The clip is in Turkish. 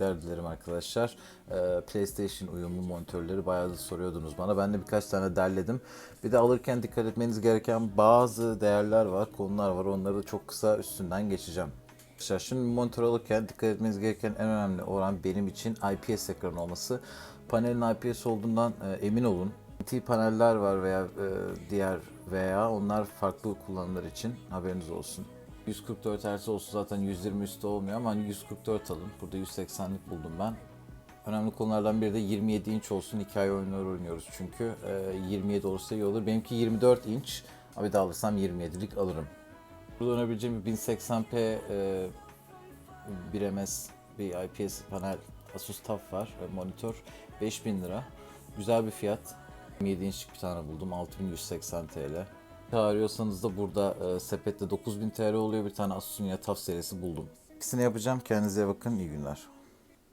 Dilerim arkadaşlar. Ee, PlayStation uyumlu monitörleri bayağı da soruyordunuz bana. Ben de birkaç tane derledim. Bir de alırken dikkat etmeniz gereken bazı değerler var, konular var. Onları da çok kısa üstünden geçeceğim. Arkadaşlar şimdi monitör alırken dikkat etmeniz gereken en önemli oran benim için IPS ekran olması. Panelin IPS olduğundan e, emin olun. T paneller var veya e, diğer veya onlar farklı kullanımlar için haberiniz olsun. 144 Hz olsun zaten 120 üstü olmuyor ama hani 144 alın. Burada 180'lik buldum ben. Önemli konulardan biri de 27 inç olsun. Hikaye oyunları oynuyoruz çünkü. E, 27 olursa iyi olur. Benimki 24 inç. Bir daha alırsam 27'lik alırım. Burada önerebileceğim bir 1080p e, 1ms bir IPS panel Asus TUF var. e, monitör 5000 lira. Güzel bir fiyat. 27 inçlik bir tane buldum. 6180 TL. Arıyorsanız da burada e, sepette 9000 TL oluyor. Bir tane Asus'un ya TUF serisi buldum. İkisini yapacağım. Kendinize bakın. İyi günler.